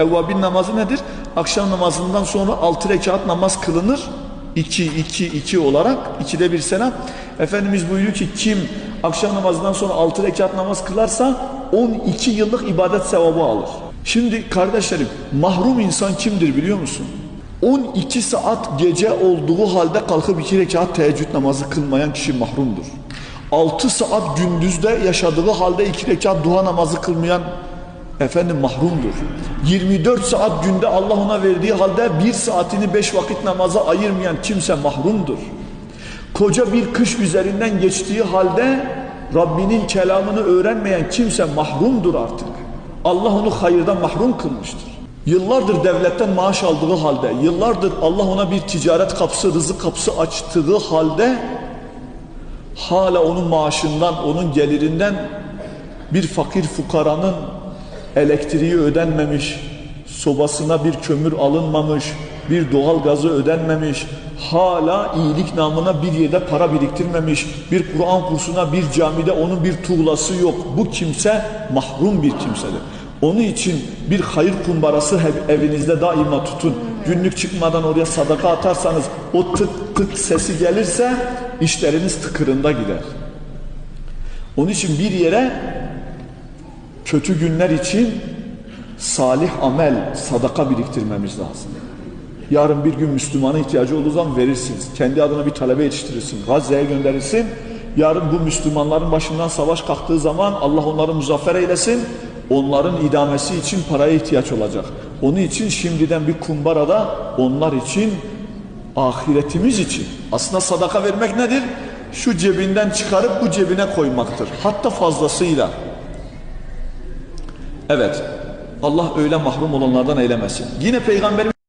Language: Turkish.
Evvabin namazı nedir? Akşam namazından sonra 6 rekat namaz kılınır. 2, 2, 2 olarak. 2'de bir selam. Efendimiz buyuruyor ki kim akşam namazından sonra 6 rekat namaz kılarsa 12 yıllık ibadet sevabı alır. Şimdi kardeşlerim mahrum insan kimdir biliyor musun? 12 saat gece olduğu halde kalkıp 2 rekat teheccüd namazı kılmayan kişi mahrumdur. 6 saat gündüzde yaşadığı halde 2 rekat duha namazı kılmayan efendim mahrumdur. 24 saat günde Allah ona verdiği halde bir saatini beş vakit namaza ayırmayan kimse mahrumdur. Koca bir kış üzerinden geçtiği halde Rabbinin kelamını öğrenmeyen kimse mahrumdur artık. Allah onu hayırdan mahrum kılmıştır. Yıllardır devletten maaş aldığı halde, yıllardır Allah ona bir ticaret kapısı, rızık kapısı açtığı halde hala onun maaşından, onun gelirinden bir fakir fukaranın elektriği ödenmemiş, sobasına bir kömür alınmamış, bir doğal gazı ödenmemiş, hala iyilik namına bir yerde para biriktirmemiş, bir Kur'an kursuna, bir camide onun bir tuğlası yok. Bu kimse mahrum bir kimsedir. Onun için bir hayır kumbarası ev- evinizde daima tutun. Günlük çıkmadan oraya sadaka atarsanız o tık tık sesi gelirse işleriniz tıkırında gider. Onun için bir yere kötü günler için salih amel, sadaka biriktirmemiz lazım. Yarın bir gün Müslümana ihtiyacı olduğu zaman verirsiniz. Kendi adına bir talebe yetiştirirsin. Gazze'ye gönderirsin. Yarın bu Müslümanların başından savaş kalktığı zaman Allah onları muzaffer eylesin. Onların idamesi için paraya ihtiyaç olacak. Onun için şimdiden bir kumbarada onlar için ahiretimiz için. Aslında sadaka vermek nedir? Şu cebinden çıkarıp bu cebine koymaktır. Hatta fazlasıyla. Evet. Allah öyle mahrum olanlardan eylemesin. Yine Peygamberimiz